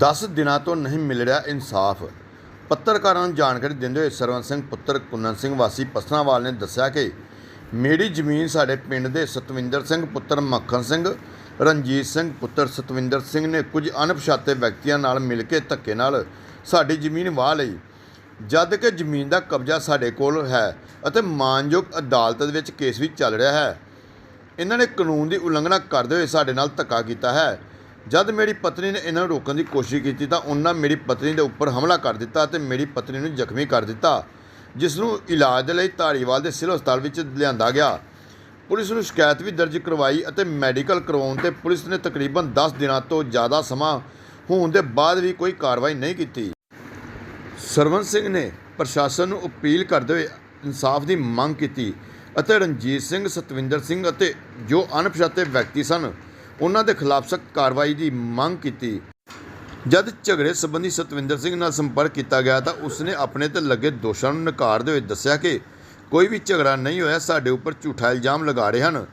10 ਦਿਨਾਂ ਤੋਂ ਨਹੀਂ ਮਿਲ ਰਿਹਾ ਇਨਸਾਫ। ਪੱਤਰਕਾਰਾਂ ਨੂੰ ਜਾਣਕਾਰੀ ਦਿੰਦੇ ਹੋਏ ਸਰਵਨ ਸਿੰਘ ਪੁੱਤਰ ਕੁੰਨਨ ਸਿੰਘ ਵਾਸੀ ਪਸਨਾਵਾਲ ਨੇ ਦੱਸਿਆ ਕਿ ਮੇਰੀ ਜ਼ਮੀਨ ਸਾਡੇ ਪਿੰਡ ਦੇ ਸਤਵਿੰਦਰ ਸਿੰਘ ਪੁੱਤਰ ਮੱਖਣ ਸਿੰਘ, ਰਣਜੀਤ ਸਿੰਘ ਪੁੱਤਰ ਸਤਵਿੰਦਰ ਸਿੰਘ ਨੇ ਕੁਝ ਅਣਪਛਾਤੇ ਵਿਅਕਤੀਆਂ ਨਾਲ ਮਿਲ ਕੇ ਧੱਕੇ ਨਾਲ ਸਾਡੀ ਜ਼ਮੀਨ ਵਾਹ ਲਈ। ਜਦ ਕਿ ਜ਼ਮੀਨ ਦਾ ਕਬਜ਼ਾ ਸਾਡੇ ਕੋਲ ਹੈ ਅਤੇ ਮਾਨਯੋਗ ਅਦਾਲਤ ਦੇ ਵਿੱਚ ਕੇਸ ਵੀ ਚੱਲ ਰਿਹਾ ਹੈ। ਇਹਨਾਂ ਨੇ ਕਾਨੂੰਨ ਦੀ ਉਲੰਘਣਾ ਕਰਦੇ ਹੋਏ ਸਾਡੇ ਨਾਲ ਧੱਕਾ ਕੀਤਾ ਹੈ। ਜਦ ਮੇਰੀ ਪਤਨੀ ਨੇ ਇਹਨਾਂ ਨੂੰ ਰੋਕਣ ਦੀ ਕੋਸ਼ਿਸ਼ ਕੀਤੀ ਤਾਂ ਉਹਨਾਂ ਮੇਰੀ ਪਤਨੀ ਦੇ ਉੱਪਰ ਹਮਲਾ ਕਰ ਦਿੱਤਾ ਅਤੇ ਮੇਰੀ ਪਤਨੀ ਨੂੰ ਜ਼ਖਮੀ ਕਰ ਦਿੱਤਾ, ਜਿਸ ਨੂੰ ਇਲਾਜ ਦੇ ਲਈ ਧਾਰੀਵਾਲ ਦੇ ਸਿਵਲ ਹਸਪਤਾਲ ਵਿੱਚ ਲਿਆਂਦਾ ਗਿਆ। ਪੁਲਿਸ ਨੂੰ ਸ਼ਿਕਾਇਤ ਵੀ ਦਰਜ ਕਰਵਾਈ ਅਤੇ ਮੈਡੀਕਲ ਕਰਵਾਉਣ ਤੇ ਪੁਲਿਸ ਨੇ ਤਕਰੀਬਨ 10 ਦਿਨਾਂ ਤੋਂ ਜ਼ਿਆਦਾ ਸਮਾਂ ਹੋਣ ਦੇ ਬਾਅਦ ਵੀ ਕੋਈ ਕਾਰਵਾਈ ਨਹੀਂ ਕੀਤੀ। ਸਰਵਨ ਸਿੰਘ ਨੇ ਪ੍ਰਸ਼ਾਸਨ ਨੂੰ ਅਪੀਲ ਕਰਦੇ ਹੋਏ ਇਨਸਾਫ ਦੀ ਮੰਗ ਕੀਤੀ ਅਤੇ ਰਣਜੀਤ ਸਿੰਘ, ਸਤਵਿੰਦਰ ਸਿੰਘ ਅਤੇ ਜੋ ਅਣਪਛਾਤੇ ਵਿਅਕਤੀ ਸਨ ਉਹਨਾਂ ਦੇ ਖਿਲਾਫ ਸਖਤ ਕਾਰਵਾਈ ਦੀ ਮੰਗ ਕੀਤੀ। ਜਦ ਝਗੜੇ ਸੰਬੰਧੀ ਸਤਵਿੰਦਰ ਸਿੰਘ ਨਾਲ ਸੰਪਰਕ ਕੀਤਾ ਗਿਆ ਤਾਂ ਉਸਨੇ ਆਪਣੇ ਤੇ ਲੱਗੇ ਦੋਸ਼ਾਂ ਨੂੰ ਨਕਾਰਦੇ ਹੋਏ ਦੱਸਿਆ ਕਿ ਕੋਈ ਵੀ ਝਗੜਾ ਨਹੀਂ ਹੋਇਆ, ਸਾਡੇ ਉੱਪਰ ਝੂਠਾ ਇਲਜ਼ਾਮ ਲਗਾ ਰਹੇ ਹਨ।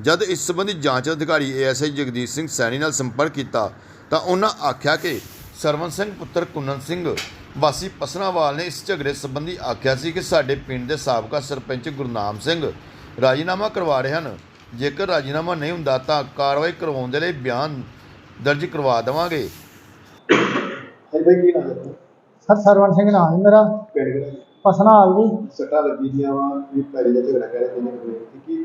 ਜਦ ਇਸ ਸੰਬੰਧੀ ਜਾਂਚ ਅਧਿਕਾਰੀ ਏਐਸਆਈ ਜਗਦੀਸ਼ ਸਿੰਘ ਸੈਣੀ ਨਾਲ ਸੰਪਰਕ ਕੀਤਾ ਤਾਂ ਉਹਨਾਂ ਆਖਿਆ ਕਿ ਸਰਵਨ ਸਿੰਘ, ਪੁੱਤਰ ਕੁੰਨਨ ਸਿੰਘ, ਵਾਸੀ ਪਸਨਾਵਾਲ ਨੇ ਇਸ ਝਗੜੇ ਸੰਬੰਧੀ ਆਖਿਆ ਸੀ ਕਿ ਸਾਡੇ ਪਿੰਡ ਦੇ ਸਾਬਕਾ ਸਰਪੰਚ ਗੁਰਨਾਮ ਸਿੰਘ ਰਾਜੀਨਾਮਾ ਕਰਵਾ ਰਹੇ ਹਨ। ਜੇਕਰ ਰਾਜੀਨਾਮਾ ਨਹੀਂ ਹੁੰਦਾ ਤਾਂ ਕਾਰਵਾਈ ਕਰਵਾਉਣ ਦੇ ਲਈ ਬਿਆਨ ਦਰਜ ਕਰਵਾ ਦੇਵਾਂਗੇ। ਹਾਂਜੀ ਭਾਈ ਕੀ ਨਾਮ ਹੈ। ਤੁਹਾਡਾ? ਸਰ ਸਰਵਨ ਸਿੰਘ ਨਾਮ ਹੈ ਮੇਰਾ। ਪਿੰਡ ਕਿਹੜਾ ਜੀ? ਪਸਨਾਲ ਜੀ। ਸੱਟਾਂ ਲੱਗੀ ਦੀਆਂ ਵਾ ਵੀ ਪੈਰੀ ਦਾ ਝਗੜਾ ਰਹੇ ਨੇ ਕੀ ਕੀ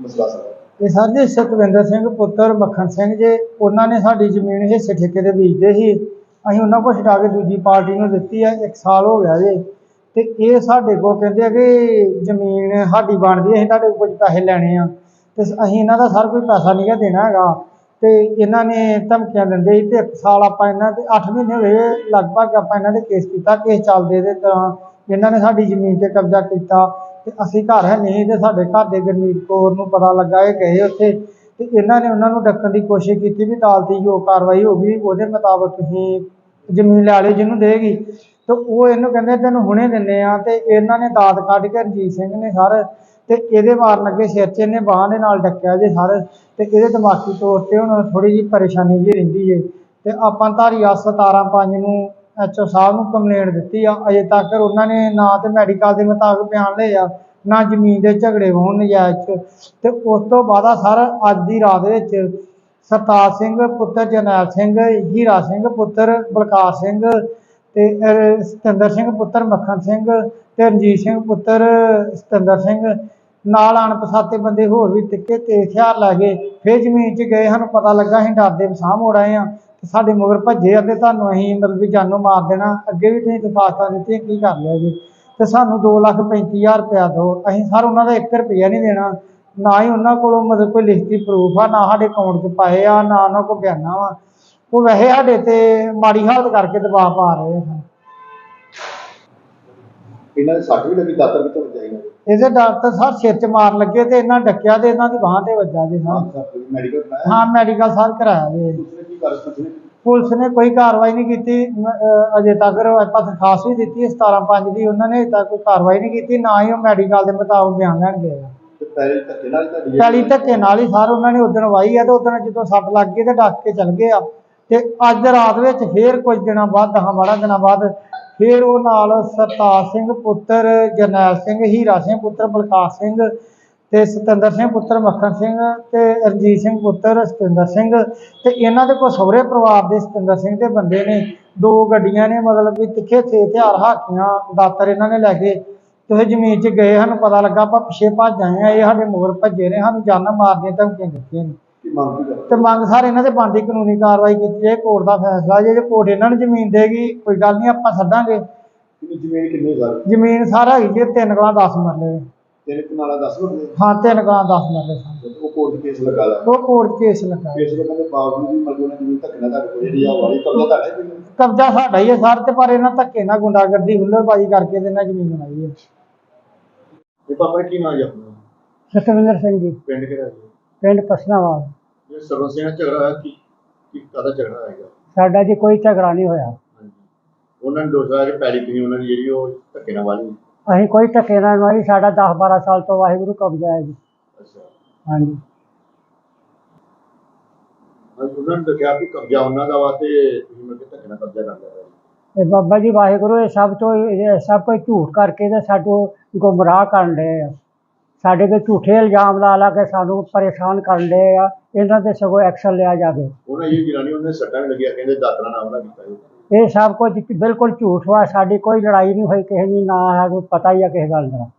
ਮਸਲਾ ਸਰ ਇਹ ਸਰ ਜੀ ਸਤਵਿੰਦਰ ਸਿੰਘ ਪੁੱਤਰ ਮੱਖਣ ਸਿੰਘ ਜੀ ਉਹਨਾਂ ਨੇ ਸਾਡੀ ਜ਼ਮੀਨ ਹਿੱਸੇ ਠੇਕੇ ਤੇ ਬੀਜਦੇ ਸੀ। ਅਸੀਂ ਉਹਨਾਂ ਕੋਲ ਛਡਾ ਕੇ ਦੂਜੀ ਪਾਰਟੀ ਨੂੰ ਦਿੱਤੀ ਹੈ ਇੱਕ ਸਾਲ ਹੋ ਗਿਆ ਜੀ। ਤੇ ਇਹ ਸਾਡੇ ਕੋਲ ਕਹਿੰਦੇ ਆ ਕਿ ਜ਼ਮੀਨ ਸਾਡੀ ਬਣਦੀ ਹੈ, ਅਸੀਂ ਤੁਹਾਡੇ ਕੋਲ ਕੁਝ ਪੈਸੇ ਲੈਣੇ ਆ। ਤੇ ਅਸੀਂ ਇਹਨਾਂ ਦਾ ਸਰ ਕੋਈ ਪੈਸਾ ਨਹੀਂ ਗਾ ਦੇਣਾ ਹੈਗਾ। ਤੇ ਇਹਨਾਂ ਨੇ ਧਮਕੀਆਂ ਦਿੰਦੇ ਸੀ ਤੇ ਇੱਕ ਸਾਲ ਆਪਾਂ ਇਹਨਾਂ ਤੇ 8 ਮਹੀਨੇ ਹੋਏ ਲਗਭਗ ਆਪਾਂ ਇਹਨਾਂ ਦੇ ਕੇਸ ਕੀਤਾ ਕੇਸ ਚੱਲਦੇ ਦੇ ਦੌਰਾਨ ਇਹਨਾਂ ਨੇ ਸਾਡੀ ਜ਼ਮੀਨ ਤੇ ਕਬਜ਼ਾ ਕੀਤਾ। ਤੇ ਅਸੀਂ ਘਰ ਹੈ ਨਹੀਂ ਤੇ ਸਾਡੇ ਘਰ ਦੇ ਗੁਰਮੀਤ ਕੌਰ ਨੂੰ ਪਤਾ ਲੱਗਾ, ਇਹ ਗਏ ਉੱਥੇ। ਤੇ ਇਹਨਾਂ ਨੇ ਉਹਨਾਂ ਨੂੰ ਡੱਕਣ ਦੀ ਕੋਸ਼ਿਸ਼ ਕੀਤੀ ਵੀ ਅਦਾਲਤੀ ਜੋ ਕਾਰਵਾਈ ਹੋ ਗਈ, ਉਹਦੇ ਮੁਤਾਬਕ ਤੁਸੀਂ ਜ਼ਮੀਨ ਲੈ ਲਿਓ ਜਿਹਨੂੰ ਦੇਗੀ। ਤੇ ਉਹ ਇਹਨੂੰ ਕਹਿੰਦੇ ਤੈਨੂੰ ਹੁਣੇ ਦਿੰਨੇ ਆ ਤੇ ਇਹਨਾਂ ਨੇ ਦਾਤ ਕੱਢ ਕੇ ਰਣਜੀਤ ਸਿੰਘ ਨੇ ਸਰ ਤੇ ਇਹਦੇ ਮਾਰਨ ਲੱਗੇ ਸਿਰ 'ਚ ਇਹਨੇ ਬਾਂਹ ਦੇ ਨਾਲ ਡੱਕਿਆ ਜੇ ਸਰ, ਤੇ ਇਹਦੇ ਦਿਮਾਗੀ ਤੌਰ ਤੇ ਹੁਣ ਥੋੜੀ ਜਿਹੀ ਪਰੇਸ਼ਾਨੀ ਜਿਹੀ ਰਹਿੰਦੀ ਏ ਤੇ ਆਪਾਂ ਧਾਰੀਵਾਲ 17 5 ਨੂੰ ਐਚਓ ਸਾਹਿਬ ਨੂੰ ਕੰਪਲੇਂਟ ਦਿੱਤੀ ਆ, ਅਜੇ ਤੱਕ ਉਹਨਾਂ ਨੇ ਨਾ ਤੇ ਮੈਡੀਕਲ ਦੇ ਮੁਤਾਬਕ ਬਿਆਨ ਲਏ ਆ, ਨਾ ਜ਼ਮੀਨ ਦੇ ਝਗੜੇ ਹੋਣ ਨਜਾਇਜ਼। ਤੇ ਉਸ ਤੋਂ ਬਾਅਦ ਆ ਸਰ ਅੱਜ ਦੀ ਰਾਤ ਵਿੱਚ ਸਰਤਾਜ ਸਿੰਘ ਪੁੱਤਰ, ਜਰਨੈਲ ਸਿੰਘ, ਹੀਰਾ ਸਿੰਘ ਪੁੱਤਰ, ਬਲਕਾਰ ਸਿੰਘ ਤੇ ਸਤਿੰਦਰ ਸਿੰਘ ਪੁੱਤਰ, ਮੱਖਣ ਸਿੰਘ ਤੇ ਰਣਜੀਤ ਸਿੰਘ ਪੁੱਤਰ, ਸਤਿੰਦਰ ਸਿੰਘ ਨਾਲ ਅਣਪਛਾਤੇ ਬੰਦੇ ਹੋਰ ਵੀ ਤਿੱਕੇ ਤੇ ਹਥਿਆਰ ਲੈ ਗਏ। ਫੇਰ ਜ਼ਮੀਨ 'ਚ ਗਏ, ਸਾਨੂੰ ਪਤਾ ਲੱਗਾ ਅਸੀਂ ਡਰਦੇ ਵਸਾਹ ਮੋੜ ਆਏ ਆ ਤੇ ਸਾਡੇ ਮਗਰ ਭੱਜੇ ਆ ਤੇ ਤੁਹਾਨੂੰ ਅਸੀਂ ਮਤਲਬ ਵੀ ਜਾਨੋਂ ਮਾਰ ਦੇਣਾ। ਅੱਗੇ ਵੀ ਤੁਸੀਂ ਦਰਖਾਸਤਾਂ ਦਿੱਤੀਆਂ ਕੀ ਕਰ ਲਿਆ ਜੀ? ਤੇ ਸਾਨੂੰ 235000 ਰੁਪਇਆ ਦਿਓ। ਅਸੀਂ ਸਰ ਉਹਨਾਂ ਦਾ 1 ਰੁਪਿਆ ਨਹੀਂ ਦੇਣਾ। ਨਾ ਹੀ ਉਹਨਾਂ ਕੋਲੋਂ ਮਤਲਬ ਕੋਈ ਲਿਖਤੀ ਪ੍ਰੂਫ ਆ, ਨਾ ਸਾਡੇ ਅਕਾਊਂਟ 'ਚ ਪਾਏ ਆ, ਨਾ ਉਹਨਾਂ ਕੋਲ ਬਿਆਨਾ ਵਾ। ਉਹ ਵੈਸੇ ਸਾਡੇ ਤੇ ਮਾੜੀ ਹਾਲਤ ਕਰਕੇ ਦਬਾਅ ਪਾ ਰਹੇ ਆ ਸਰ ਇਹਨਾਂ ਦੇ ਸੱਟ ਵੀ ਲੱਗੀ ਦਾਤਰ ਕਿੱਥੋਂ ਵਜਾਈ ਨਾ ਇਹਦੇ ਡਰ ਤਾਂ ਸਰ 'ਚ ਮਾਰ ਲੱਗੇ ਤੇ ਇਹਨਾਂ ਡੱਕਿਆ ਤੇ ਇਹਨਾਂ ਦੀ ਬਾਂਹ ਤੇ ਵੱਜਾ ਜੀ ਸਰ। ਮੈਡੀਕਲ ਹਾਂ ਮੈਡੀਕਲ ਸਰ ਕਰਾਇਆ ਜੀ। ਉਸਨੇ ਕੀ ਕਰ ਸਕਦਾ ਪੁਲਿਸ ਨੇ ਕੋਈ ਕਾਰਵਾਈ ਨਹੀਂ ਕੀਤੀ ਮ- ਅਹ ਅਜੇ ਤੱਕ ਆਪਾਂ ਦਰਖਾਸਤ ਵੀ ਦਿੱਤੀ ਹੈ 17 5 ਦੀ ਉਹਨਾਂ ਨੇ ਅਜੇ ਤੱਕ ਕੋਈ ਕਾਰਵਾਈ ਨਹੀਂ ਕੀਤੀ ਨਾ ਹੀ ਉਹ ਮੈਡੀਕਲ ਦੇ ਮੁਤਾਬਕ ਬਿਆਨ ਲੈਣ ਗਏ ਆ। ਤੇ ਪੈਰੀ ਧੱਕੇ ਨਾਲ ਤੁਹਾਡੀ ਪੈਲੀ ਧੱਕੇ ਨਾਲ ਹੀ ਸਰ ਉਹਨਾਂ ਨੇ ਉਦੋਂ ਵਾਹੀ ਆ ਤੇ ਉਦੋਂ ਜਦੋਂ ਸੱਟ ਲੱਗ ਗਈ ਤੇ ਡੱਕ ਕੇ ਚਲ ਗਏ ਆ। ਤੇ ਅੱਜ ਰਾਤ ਵਿੱਚ ਫੇਰ ਕੁਝ ਦਿਨਾਂ ਬਾਅਦ ਦਸਾਂ ਬਾਰਾਂ ਦਿਨਾਂ ਬਾਅਦ ਫਿਰ ਉਹ ਨਾਲ ਸਰਤਾਜ ਸਿੰਘ ਪੁੱਤਰ, ਜਰਨੈਲ ਸਿੰਘ, ਹੀਰਾ ਸਿੰਘ ਪੁੱਤਰ, ਬਲਕਾਰ ਸਿੰਘ ਤੇ ਸਤਿੰਦਰ ਸਿੰਘ ਪੁੱਤਰ, ਮੱਖਣ ਸਿੰਘ ਤੇ ਰਣਜੀਤ ਸਿੰਘ ਪੁੱਤਰ, ਸਤਿੰਦਰ ਸਿੰਘ ਤੇ ਇਹਨਾਂ ਦੇ ਕੋਲ ਸਹੁਰੇ ਪਰਿਵਾਰ ਦੇ ਸਤਿੰਦਰ ਸਿੰਘ ਦੇ ਬੰਦੇ ਨੇ। ਦੋ ਗੱਡੀਆਂ ਨੇ, ਮਤਲਬ ਵੀ ਤਿੱਖੇ ਥੇ ਹਥਿਆਰ ਹਾਕੀਆਂ ਦਾਤਰ ਇਹਨਾਂ ਨੇ ਲੈ ਕੇ ਤੁਸੀਂ ਜ਼ਮੀਨ 'ਚ ਗਏ। ਸਾਨੂੰ ਪਤਾ ਲੱਗਾ ਆਪਾਂ ਪਿੱਛੇ ਭੱਜ ਆਏ ਆ ਇਹ ਸਾਡੇ ਮੋਰ ਭੱਜੇ ਨੇ, ਸਾਨੂੰ ਜਾਨਾਂ ਮਾਰਦੀਆਂ ਧਮਕੀਆਂ ਦਿੱਤੀਆਂ ਨੇ। ਮੰਗ ਕੀ ਤੇ ਮੰਗ ਸਾਰੇ ਇਹਨਾਂ ਦੇ ਬਣਦੀ ਕਾਨੂੰਨੀ ਕਾਰਵਾਈ ਕੀਤੀ ਹੈ ਕੋਰਟ ਦਾ ਫੈਸਲਾ ਜੇ ਜੇ ਕੋਰਟ ਇਹਨਾਂ ਨੂੰ ਜ਼ਮੀਨ ਦੇਗੀ ਕੋਈ ਗੱਲ ਨਹੀਂ ਆਪਾਂ ਛੱਡਾਂਗੇ ਕਿੰਨੀ ਜ਼ਮੀਨ ਕਿੰਨੀ ਸਰ? ਜ਼ਮੀਨ ਸਾਰਾ ਹੈਗੀ ਜੀ ਤਿੰਨ ਕਲਾਂ 10 ਮਰਲੇ। ਤੇਰੇ ਕਨਾਲਾ ਦੱਸ ਲਓ ਹਾਂ ਤਿੰਨ ਕਲਾਂ 10 ਮਰਲੇ ਸਨ। ਉਹ ਕੋਰਟ ਕੇਸ ਲਗਾ ਲਾ ਉਹ ਕੋਰਟ ਕੇਸ ਲੱਗਾ ਕੇਸ ਦੇ ਬਾਵਜੂਦ ਵੀ ਮਤਲਬ ਉਹਨਾਂ ਜ਼ਮੀਨ ਧੱਕੇ ਨਾਲ ਤੁਹਾਡੇ ਕੋਲ ਜਿਹੜੀ ਆ ਵਾਲੀ ਕਬਜ਼ਾ ਤੁਹਾਡਾ ਹੀ ਕਬਜ਼ਾ ਸਾਡਾ ਹੀ ਹੈ ਸਰ ਤੇ ਪਰ ਇਹਨਾਂ ਧੱਕੇ ਨਾਲ ਗੁੰਡਾਗਰਦੀ ਹੁੱਲੜਬਾਜ਼ੀ ਕਰਕੇ ਤੇ ਇਹਨਾਂ ਜ਼ਮੀਨ ਬਣਾਈ ਹੈ। ਇਹ ਪਾਪਾ ਕੀ ਨਾਮ ਹੈ ਆਪਣਾ? ਸਤਵਿੰਦਰ ਸਿੰਘ ਜੀ। ਪਿੰਡ ਕਿਹੜਾ ਜੀ? ਪਿੰਡ ਪਸਨਾਵਾਲ। ਇਹ ਸਰਵਨ ਸਿੰਘ ਨਾਲ ਝਗੜਾ ਹੋਇਆ ਕੀ ਕੀ ਕਾਹਦਾ ਝਗੜਾ ਹੋਏਗਾ ਸਾਡਾ ਜੀ ਕੋਈ ਝਗੜਾ ਨਹੀਂ ਹੋਇਆ। ਹਾਂਜੀ। ਉਹਨਾਂ ਨੇ ਦੋਸ਼ ਲਾਇਆ ਕਿ ਕਿੰਨੀ ਉਹਨਾਂ ਦੀ ਜਿਹੜੀ ਉਹ ਧੱਕੇ ਨਾਲ ਵਾਲੀ। ਅਸੀਂ ਕੋਈ ਧੱਕੇ ਨਾਲ ਨਹੀਂ ਸਾਡਾ 10 12 ਸਾਲ ਤੋਂ ਵਾਹਿਗੁਰੂ ਕਬਜ਼ਾ ਹੈ ਜੀ। ਅੱਛਾ। ਹਾਂਜੀ। ਉਹਨਾਂ ਨੇ ਦੱਸਿਆ ਕਿ ਕਬਜ਼ਾ ਉਹਨਾਂ ਦਾ ਵਾ ਤੇ ਤੁਸੀਂ ਮਤਲਬ ਕਿ ਧੱਕੇ ਨਾਲ ਕਬਜ਼ਾ ਕਰ ਲਿਆ ਤੇ ਬਾਬਾ ਜੀ ਵਾਹਿਗੁਰੂ ਇਹ ਸਭ ਤੋਂ ਇਹ ਸਭ ਕੋਈ ਝੂਠ ਕਰਕੇ ਤੇ ਸਾਨੂੰ ਗੁੰਮਰਾਹ ਕਰਨ ਡਏ ਆ। ਸਾਡੇ ਤੇ ਝੂਠੇ ਇਲਜ਼ਾਮ ਲਾ ਲਾ ਕੇ ਸਾਨੂੰ ਪਰੇਸ਼ਾਨ ਕਰਨ ਡਏ ਆ। ਇਹਨਾਂ ਤੇ ਸਗੋਂ ਐਕਸ਼ਨ ਲਿਆ ਜਾਵੇ। ਉਹਨਾਂ ਇਹ ਜਨਾਨੀ ਉਹਨੇ ਸੱਟਾਂ ਵੀ ਲੱਗੀਆਂ ਕਹਿੰਦੇ ਦਾਤਰਾ ਨਾਲ ਹਮਲਾ ਕੀਤਾ ਇਹ ਸਭ ਕੁਝ ਬਿਲਕੁਲ ਝੂਠ ਵਾ ਸਾਡੀ ਕੋਈ ਲੜਾਈ ਨਹੀਂ ਹੋਈ ਕਿਸੇ ਦੀ ਨਾ ਸਾਨੂੰ ਪਤਾ ਹੀ ਆ ਕਿਸੇ ਗੱਲ ਦਾ।